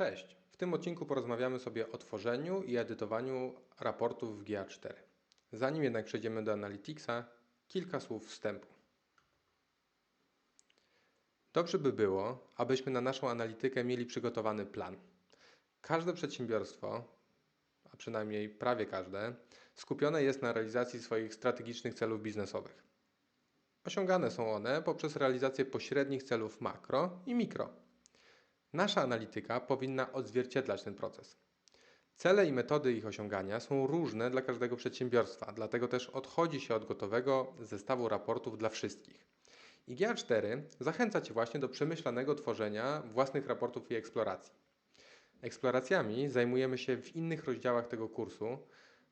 Cześć! W tym odcinku porozmawiamy sobie o tworzeniu i edytowaniu raportów w GA4. Zanim jednak przejdziemy do Analyticsa, kilka słów wstępu. Dobrze by było, abyśmy na naszą analitykę mieli przygotowany plan. Każde przedsiębiorstwo, a przynajmniej prawie każde, skupione jest na realizacji swoich strategicznych celów biznesowych. Osiągane są one poprzez realizację pośrednich celów makro i mikro. Nasza analityka powinna odzwierciedlać ten proces. Cele i metody ich osiągania są różne dla każdego przedsiębiorstwa, dlatego też odchodzi się od gotowego zestawu raportów dla wszystkich. IGA 4 zachęca Cię właśnie do przemyślanego tworzenia własnych raportów i eksploracji. Eksploracjami zajmujemy się w innych rozdziałach tego kursu.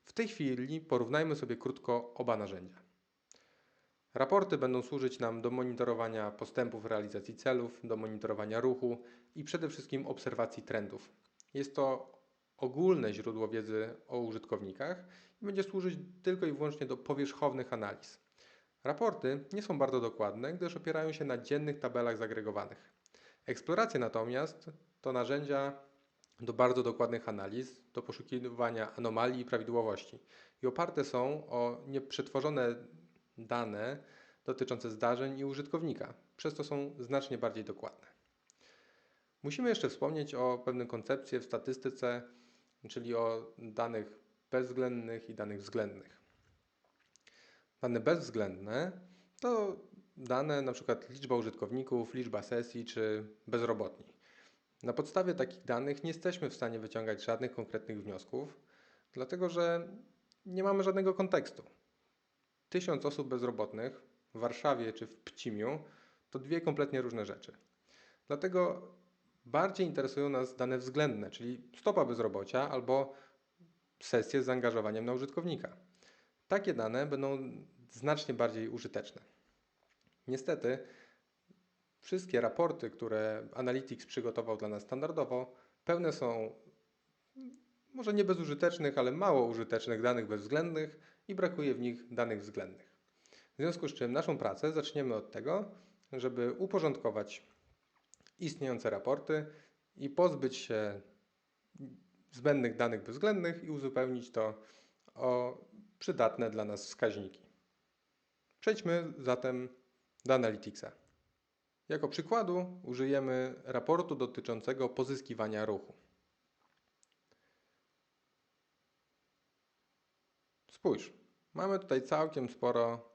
W tej chwili porównajmy sobie krótko oba narzędzia. Raporty będą służyć nam do monitorowania postępów realizacji celów, do monitorowania ruchu i przede wszystkim obserwacji trendów. Jest to ogólne źródło wiedzy o użytkownikach i będzie służyć tylko i wyłącznie do powierzchownych analiz. Raporty nie są bardzo dokładne, gdyż opierają się na dziennych tabelach zagregowanych. Eksploracje natomiast to narzędzia do bardzo dokładnych analiz, do poszukiwania anomalii i prawidłowości i oparte są o nieprzetworzone dane dotyczące zdarzeń i użytkownika, przez to są znacznie bardziej dokładne. Musimy jeszcze wspomnieć o pewnej koncepcji w statystyce, czyli o danych bezwzględnych i danych względnych. Dane bezwzględne to dane np. liczba użytkowników, liczba sesji czy bezrobotni. Na podstawie takich danych nie jesteśmy w stanie wyciągać żadnych konkretnych wniosków, dlatego że nie mamy żadnego kontekstu. Tysiąc osób bezrobotnych w Warszawie czy w Pcimiu to dwie kompletnie różne rzeczy. Dlatego bardziej interesują nas dane względne, czyli stopa bezrobocia albo sesje z zaangażowaniem na użytkownika. Takie dane będą znacznie bardziej użyteczne. Niestety, wszystkie raporty, które Analytics przygotował dla nas standardowo, pełne są może nie bezużytecznych, ale mało użytecznych danych bezwzględnych i brakuje w nich danych względnych. W związku z czym naszą pracę zaczniemy od tego, żeby uporządkować istniejące raporty i pozbyć się zbędnych danych bezwzględnych i uzupełnić to o przydatne dla nas wskaźniki. Przejdźmy zatem do Analyticsa. Jako przykładu użyjemy raportu dotyczącego pozyskiwania ruchu. Spójrz, mamy tutaj całkiem sporo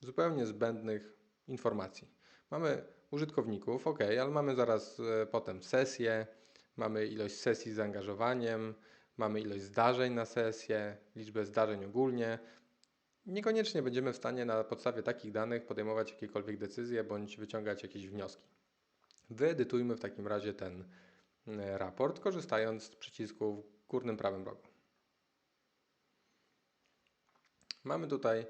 zupełnie zbędnych informacji. Mamy użytkowników, ok, ale mamy zaraz e, potem sesję, mamy ilość sesji z zaangażowaniem, mamy ilość zdarzeń na sesję, liczbę zdarzeń ogólnie. Niekoniecznie będziemy w stanie na podstawie takich danych podejmować jakiekolwiek decyzje bądź wyciągać jakieś wnioski. Wyedytujmy w takim razie ten e, raport, korzystając z przycisku w górnym prawym rogu. Mamy tutaj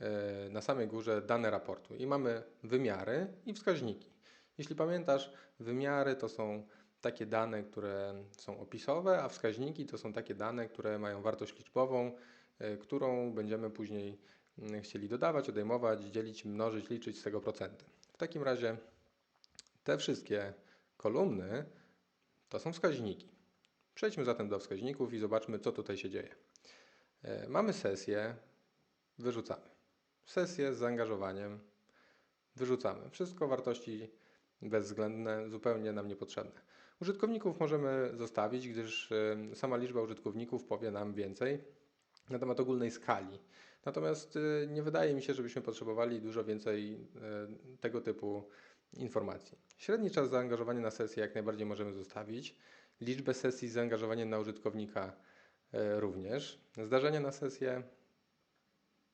e, na samej górze dane raportu i mamy wymiary i wskaźniki. Jeśli pamiętasz, wymiary to są takie dane, które są opisowe, a wskaźniki to są takie dane, które mają wartość liczbową, e, którą będziemy później mm, chcieli dodawać, odejmować, dzielić, mnożyć, liczyć z tego procenty. W takim razie te wszystkie kolumny to są wskaźniki. Przejdźmy zatem do wskaźników i zobaczmy, co tutaj się dzieje. E, mamy sesję, wyrzucamy. Sesję z zaangażowaniem wyrzucamy. Wszystko wartości bezwzględne, zupełnie nam niepotrzebne. Użytkowników możemy zostawić, gdyż sama liczba użytkowników powie nam więcej na temat ogólnej skali. Natomiast y, nie wydaje mi się, żebyśmy potrzebowali dużo więcej y, tego typu informacji. Średni czas zaangażowania na sesję jak najbardziej możemy zostawić. Liczbę sesji z zaangażowaniem na użytkownika y, również. Zdarzenia na sesję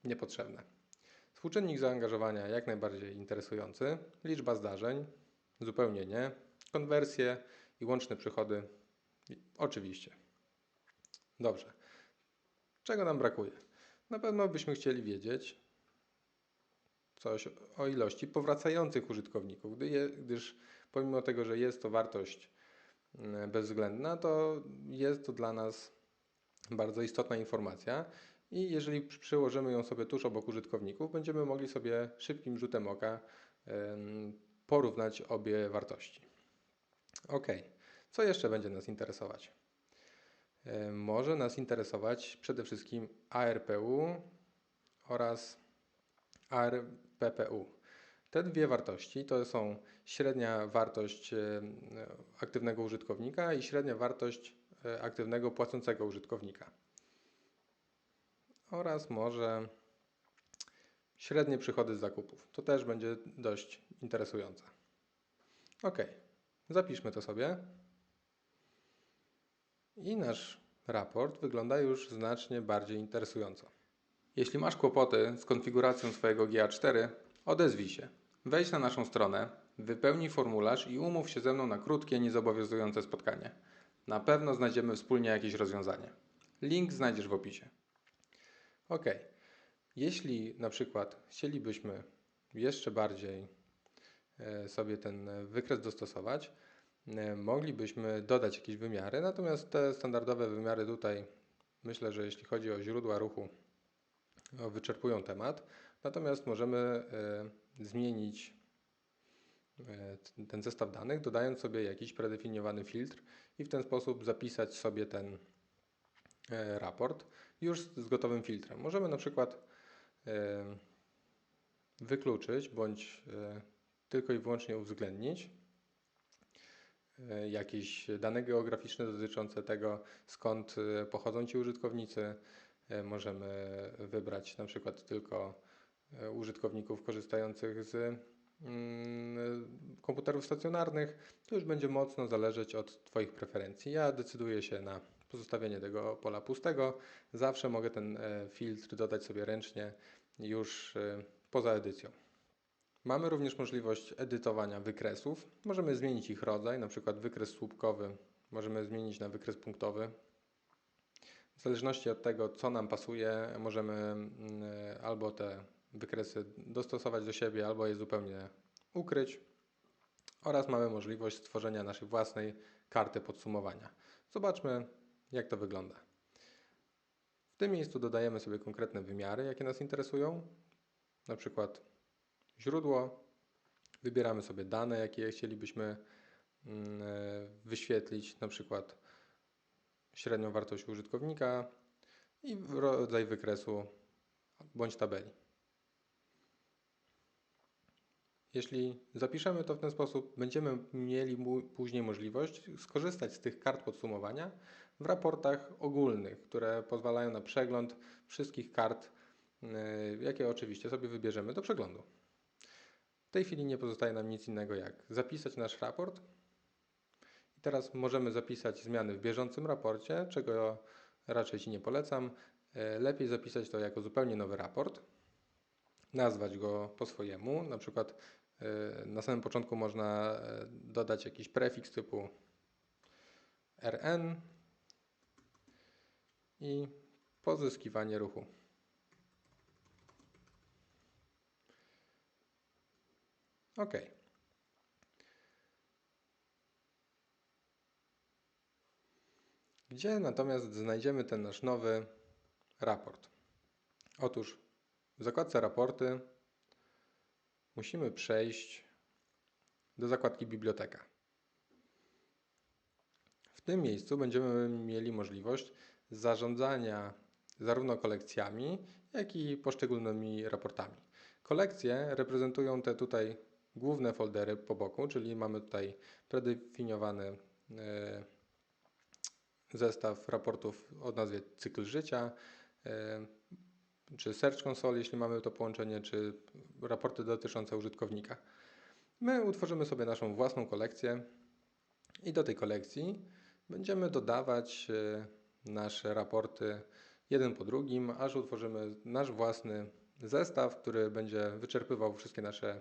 niepotrzebne. Współczynnik zaangażowania jak najbardziej interesujący, liczba zdarzeń zupełnie nie, konwersje i łączne przychody oczywiście. Dobrze. Czego nam brakuje? Na pewno byśmy chcieli wiedzieć coś o ilości powracających użytkowników, gdyż pomimo tego, że jest to wartość mm, bezwzględna, to jest to dla nas bardzo istotna informacja i jeżeli przełożymy ją sobie tuż obok użytkowników, będziemy mogli sobie szybkim rzutem oka porównać obie wartości. Ok, Co jeszcze będzie nas interesować? Może nas interesować przede wszystkim ARPU oraz ARPPU. Te dwie wartości to są średnia wartość aktywnego użytkownika i średnia wartość e, aktywnego płacącego użytkownika. Oraz może średnie przychody z zakupów. To też będzie dość interesujące. Ok, zapiszmy to sobie. I nasz raport wygląda już znacznie bardziej interesująco. Jeśli masz kłopoty z konfiguracją swojego GA4, odezwij się. Wejdź na naszą stronę, wypełnij formularz i umów się ze mną na krótkie, niezobowiązujące spotkanie. Na pewno znajdziemy wspólnie jakieś rozwiązanie. Link znajdziesz w opisie. Ok. Jeśli na przykład chcielibyśmy jeszcze bardziej e, sobie ten e, wykres dostosować, e, moglibyśmy dodać jakieś wymiary, natomiast te standardowe wymiary tutaj myślę, że jeśli chodzi o źródła ruchu, wyczerpują temat. Natomiast możemy zmienić ten zestaw danych, dodając sobie jakiś predefiniowany filtr i w ten sposób zapisać sobie ten raport już z gotowym filtrem. Możemy na przykład wykluczyć bądź e, tylko i wyłącznie uwzględnić e, jakieś dane geograficzne dotyczące tego, skąd e, pochodzą ci użytkownicy. Możemy wybrać na przykład tylko użytkowników korzystających z mm, komputerów stacjonarnych. To już będzie mocno zależeć od Twoich preferencji. Ja decyduję się na pozostawienie tego pola pustego. Zawsze mogę ten filtr dodać sobie ręcznie już y, poza edycją. Mamy również możliwość edytowania wykresów. Możemy zmienić ich rodzaj, na przykład wykres słupkowy możemy zmienić na wykres punktowy. W zależności od tego, co nam pasuje, możemy mm, albo te wykresy dostosować do siebie, albo je zupełnie ukryć. Oraz mamy możliwość stworzenia naszej własnej karty podsumowania. Zobaczmy, jak to wygląda. W tym miejscu dodajemy sobie konkretne wymiary, jakie nas interesują, na przykład źródło, wybieramy sobie dane, jakie chcielibyśmy mm, e, wyświetlić, na przykład średnią wartość użytkownika i rodzaj wykresu bądź tabeli. Jeśli zapiszemy to w ten sposób, będziemy mieli później możliwość skorzystać z tych kart podsumowania w raportach ogólnych, które pozwalają na przegląd wszystkich kart, y, jakie oczywiście sobie wybierzemy do przeglądu. W tej chwili nie pozostaje nam nic innego jak zapisać nasz raport. I teraz możemy zapisać zmiany w bieżącym raporcie, czego raczej Ci nie polecam. Y, lepiej zapisać to jako zupełnie nowy raport, nazwać go po swojemu, na przykład na samym początku można dodać jakiś prefiks typu rn, i pozyskiwanie ruchu. OK. Gdzie natomiast znajdziemy ten nasz nowy raport? Otóż w zakładce raporty musimy przejść do zakładki biblioteka. W tym miejscu będziemy mieli możliwość zarządzania zarówno kolekcjami, jak i poszczególnymi raportami. Kolekcje reprezentują te tutaj główne foldery po boku, czyli mamy tutaj predefiniowany e, zestaw raportów o nazwie cykl życia, e, czy Search Console, jeśli mamy to połączenie, czy raporty dotyczące użytkownika. My utworzymy sobie naszą własną kolekcję i do tej kolekcji będziemy dodawać e, nasze raporty jeden po drugim, aż utworzymy nasz własny zestaw, który będzie wyczerpywał wszystkie nasze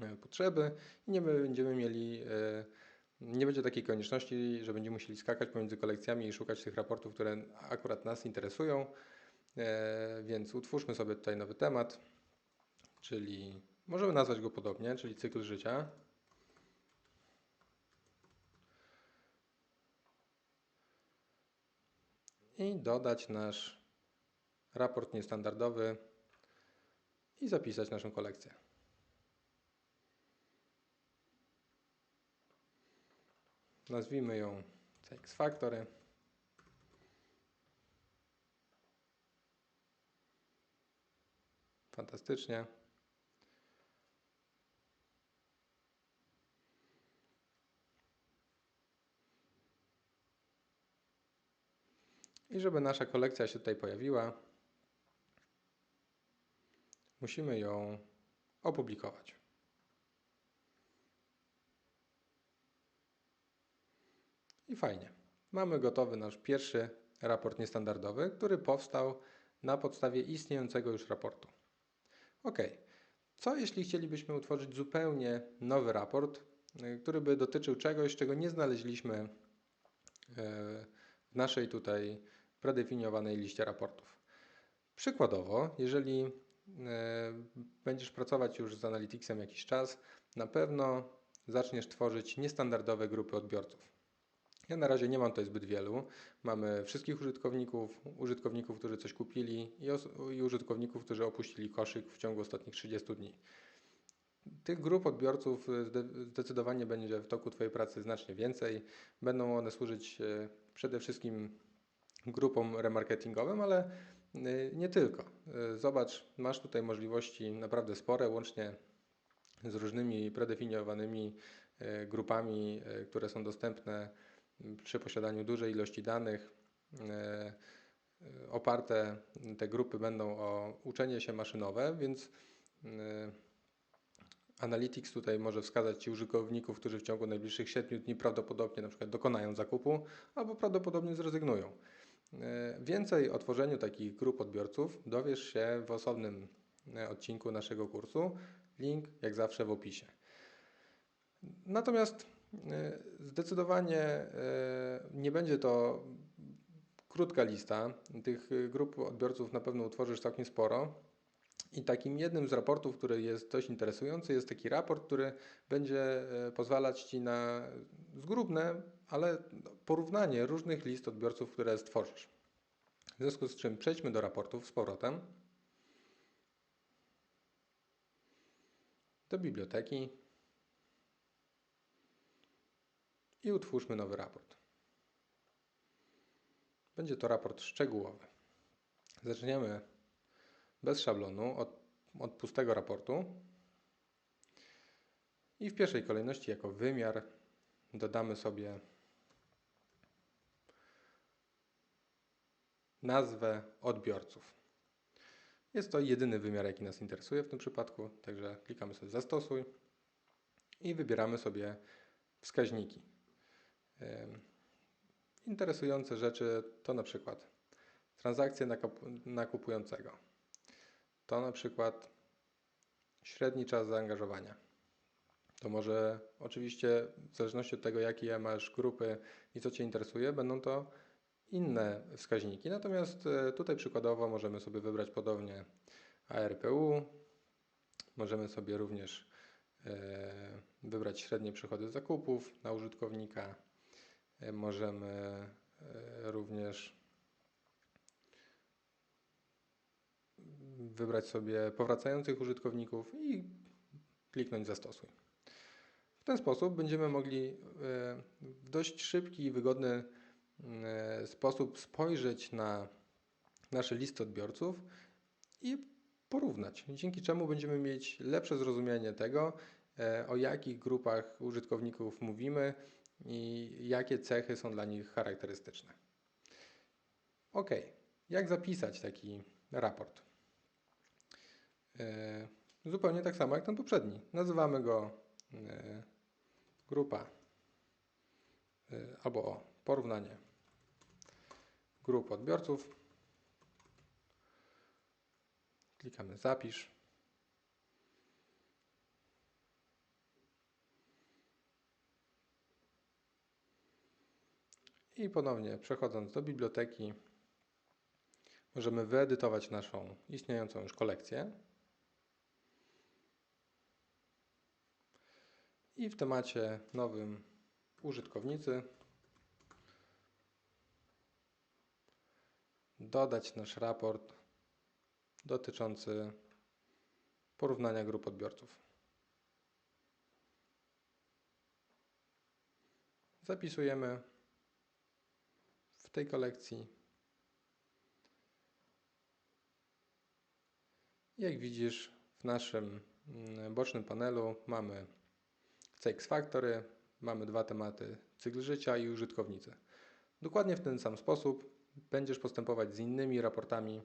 e, potrzeby i nie będziemy mieli, e, nie będzie takiej konieczności, że będziemy musieli skakać pomiędzy kolekcjami i szukać tych raportów, które akurat nas interesują. E, więc utwórzmy sobie tutaj nowy temat, czyli możemy nazwać go podobnie, czyli cykl życia. i dodać nasz raport niestandardowy i zapisać naszą kolekcję. Nazwijmy ją CX Factory. Fantastycznie. I żeby nasza kolekcja się tutaj pojawiła, musimy ją opublikować. I fajnie. Mamy gotowy nasz pierwszy raport niestandardowy, który powstał na podstawie istniejącego już raportu. Ok. Co jeśli chcielibyśmy utworzyć zupełnie nowy raport, y, który by dotyczył czegoś, czego nie znaleźliśmy y, w naszej tutaj predefiniowanej liście raportów? Przykładowo, jeżeli y, będziesz pracować już z Analyticsem jakiś czas, na pewno zaczniesz tworzyć niestandardowe grupy odbiorców. Ja na razie nie mam tutaj zbyt wielu. Mamy wszystkich użytkowników, użytkowników, którzy coś kupili i, i użytkowników, którzy opuścili koszyk w ciągu ostatnich 30 dni. Tych grup odbiorców zdecydowanie będzie w toku Twojej pracy znacznie więcej. Będą one służyć e, przede wszystkim grupom remarketingowym, ale e, nie tylko. E, zobacz, masz tutaj możliwości naprawdę spore, łącznie z różnymi predefiniowanymi grupami, które są dostępne przy posiadaniu dużej ilości danych e, e, oparte te grupy będą o uczenie się maszynowe, więc e, Analytics tutaj może wskazać Ci użytkowników, którzy w ciągu najbliższych 7 dni prawdopodobnie na przykład dokonają zakupu albo prawdopodobnie zrezygnują. Więcej o tworzeniu takich grup odbiorców dowiesz się w osobnym odcinku naszego kursu. Link jak zawsze w opisie. Natomiast zdecydowanie e, nie będzie to krótka lista. Tych grup odbiorców na pewno utworzysz całkiem sporo. I takim jednym z raportów, który jest dość interesujący, jest taki raport, który będzie e, pozwalać Ci na zgrubne, ale porównanie różnych list odbiorców, które stworzysz. W związku z czym przejdźmy do raportów z powrotem. Do biblioteki. I utwórzmy nowy raport. Będzie to raport szczegółowy. Zaczniemy bez szablonu od, od pustego raportu i w pierwszej kolejności jako wymiar dodamy sobie nazwę odbiorców. Jest to jedyny wymiar, jaki nas interesuje w tym przypadku, także klikamy sobie zastosuj i wybieramy sobie wskaźniki. Interesujące rzeczy to na przykład transakcje nakupującego. To na przykład średni czas zaangażowania. To może oczywiście w zależności od tego, jakie masz grupy i co Cię interesuje, będą to inne wskaźniki. Natomiast e, tutaj przykładowo możemy sobie wybrać podobnie ARPU. Możemy sobie również e, wybrać średnie przychody zakupów na użytkownika możemy e, również wybrać sobie powracających użytkowników i kliknąć zastosuj. W ten sposób będziemy mogli e, w dość szybki i wygodny sposób spojrzeć na nasze listy odbiorców i porównać, dzięki czemu będziemy mieć lepsze zrozumienie tego, o jakich grupach użytkowników mówimy, i jakie cechy są dla nich charakterystyczne. Ok, jak zapisać taki raport? E, zupełnie tak samo jak ten poprzedni. Nazywamy go e, grupa e, albo o, porównanie grup odbiorców. Klikamy zapisz. I ponownie przechodząc do biblioteki, możemy wyedytować naszą istniejącą już kolekcję. I w temacie nowym użytkownicy dodać nasz raport dotyczący porównania grup odbiorców. zapisujemy w tej kolekcji. Jak widzisz, w naszym mm, bocznym panelu mamy CX Factory, mamy dwa tematy, cykl życia i użytkownicy. Dokładnie w ten sam sposób będziesz postępować z innymi raportami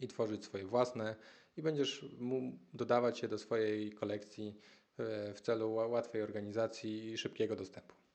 i tworzyć swoje własne i będziesz dodawać je do swojej kolekcji e, w celu ła- łatwej organizacji i szybkiego dostępu.